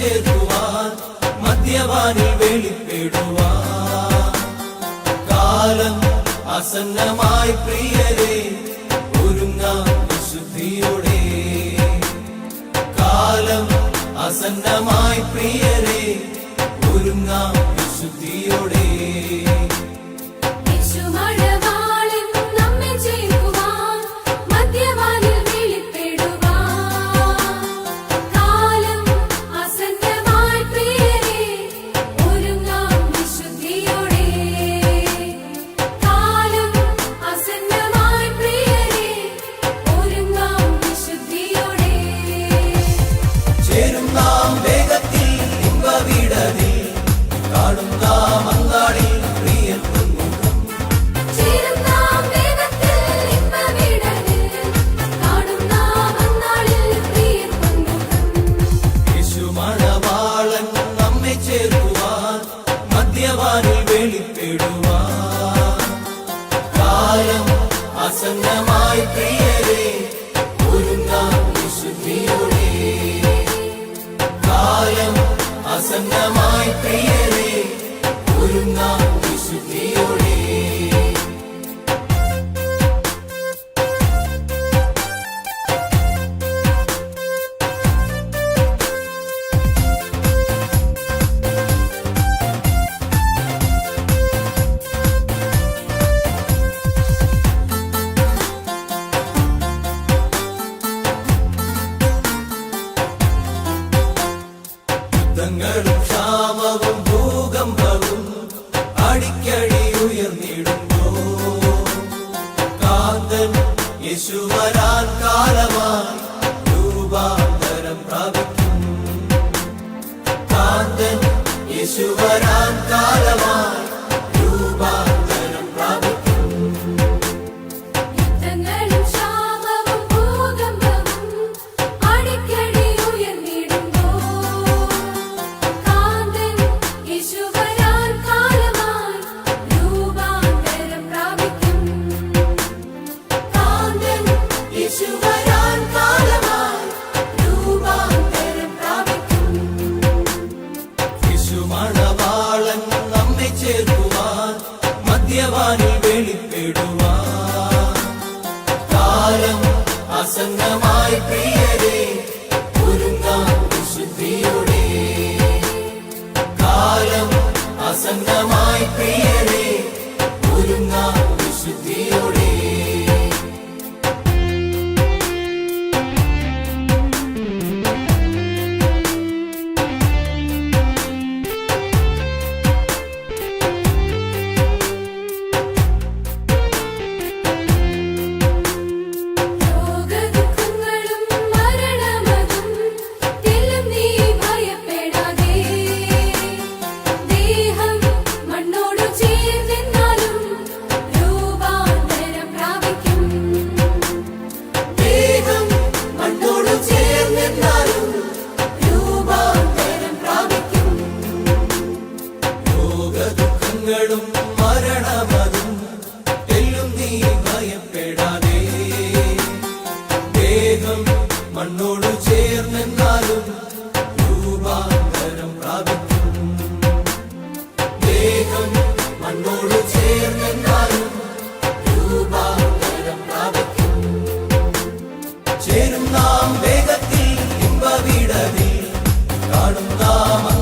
ചേരുവാൻ മദ്യപാനിൽ വെളിപ്പെടുവാൻ. കാലം അസന്നമായി പ്രിയരെ ഒരുങ്ങാം വിശുദ്ധിയോടെ. കാലം അസന്നമായി പ്രിയരെ ഒരുങ്ങാം വിശുദ്ധിയോടെ. മധ്യവാനിൽ വെളിപ്പെടുവാ. കാലം അസന്നമായി പ്രിയരേ സത്യവാനിൽ വെളിപ്പെടുവാ കാലം അസംഗമായി പ്രിയ Ramadan.